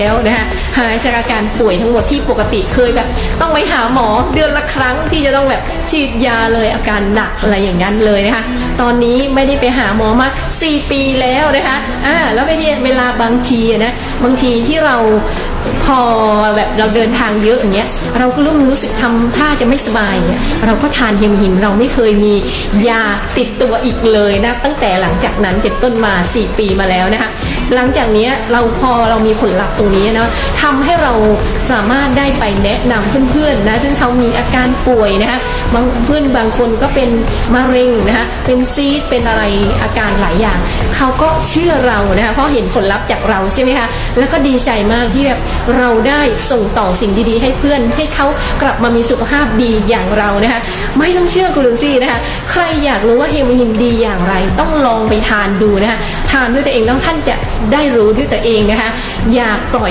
แล้วนะคะหายจากอาการป่วยทั้งหมดที่ปกติเคยแบบ ต้องไปหาหมอเดือนละครั้งที่จะต้องแบบฉีดยาเลยอาการหนักอะไรอย่างนั้นเลยนะคะตอนนี้ไม่ได้ไปหาหมอมา 4 ปีแล้วนะคะอ่าแล้วไม่ได้เวลาบางทีนะบางทีที่เราพอแบบเราเดินทางเยอะอย่างเงี้ยเราก็รู้สึกทำท่าจะไม่สบายเงี้ยเราก็ทานเฮมหิมเราไม่เคยมียาติดตัวอีกเลยนะตั้งแต่หลังจากนั้นเป็นต้นมา 4 ปีมาแล้วนะคะ หลังจากนี้เราพอเรามีผลลัพธ์ตรงนี้นะทำให้เราสามารถได้ไปแนะนำเพื่อนๆนะซึ่งเขามีอาการป่วยนะคะบางเพื่อนบางคนก็เป็นมะเร็งนะคะเป็นซีดเป็นอะไรอาการหลายอย่าง เขาก็เชื่อเรานะคะเพราะเห็นผลลัพธ์จากเราใช่ไหมคะแล้วก็ดีใจมากที่แบบเราได้ส่งต่อสิ่งดีๆ ให้เพื่อนให้เขากลับมามีสุขภาพดีอย่างเรานะคะไม่ต้องเชื่อคุณลุงซี่นะคะใครอยากรู้ว่าเฮมหินดีอย่างไร ต้องลองไปทานดูนะคะ ทานด้วยตัวเองแล้วท่านจะได้รู้ด้วยตัวเองนะคะ อย่าปล่อย